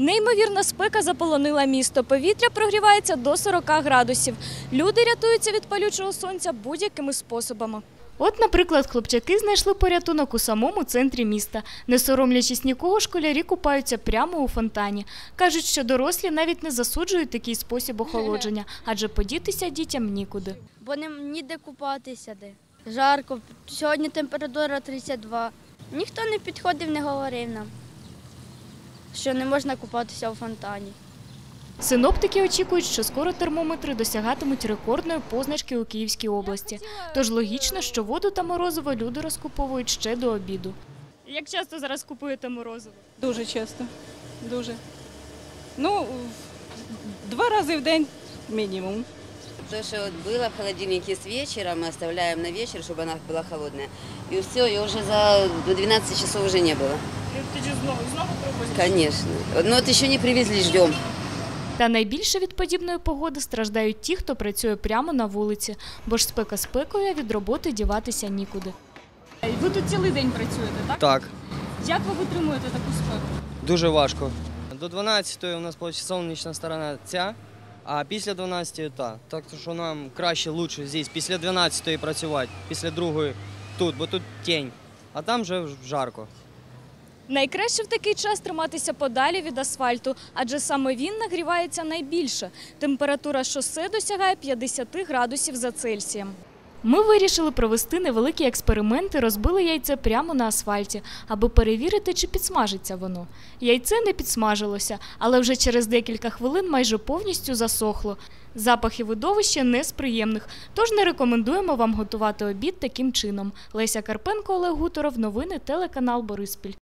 Неймовірна спека заполонила місто. Повітря прогрівається до 40 градусів. Люди рятуються від палючого сонця будь-якими способами. От, наприклад, хлопчаки знайшли порятунок у самому центрі міста. Не соромлячись нікого, школярі купаються прямо у фонтані. Кажуть, що дорослі навіть не засуджують такий спосіб охолодження, адже подітися дітям нікуди. бо не ніде купатися де. Жарко, сьогодні температура 32. Ніхто не підходив, не говорив нам, що не можна купатися у фонтані. Синоптики очікують, що скоро термометри досягатимуть рекордної позначки у Київській області. Тож логічно, що воду та морозиво люди розкуповують ще до обіду. Як часто зараз купуєте морозиво? Дуже часто. Дуже. Ну, два рази в день мінімум. То, что вот было в холодильнике с вечера, мы оставляем на вечер, чтобы она была холодная. И все, ее уже за до 12 часов уже не было. Тоді знову знову Конечно. Но вот еще не привезли, ждем. Та найбільше від подібної погоди страждають ті, хто працює прямо на вулиці, бо ж спека спекою, а від роботи діватися нікуди. Ви тут цілий день працюєте, так? Так, Як ви витримуєте таку спеку? дуже важко. До 12 у нас виходить сонячна сторона ця, а після 12 та. Так що нам краще, лучше здесь після 12 працювати, після другої тут, бо тут тінь, а там вже жарко. Найкраще в такий час триматися подалі від асфальту, адже саме він нагрівається найбільше. Температура шосе досягає 50 градусів за Цельсієм. Ми вирішили провести невеликий експеримент і розбили яйце прямо на асфальті, аби перевірити, чи підсмажиться воно. Яйце не підсмажилося, але вже через декілька хвилин майже повністю засохло. Запах і видовище не з приємних, тож не рекомендуємо вам готувати обід таким чином. Леся Карпенко, Олег Гуторов, новини телеканал Бориспіль.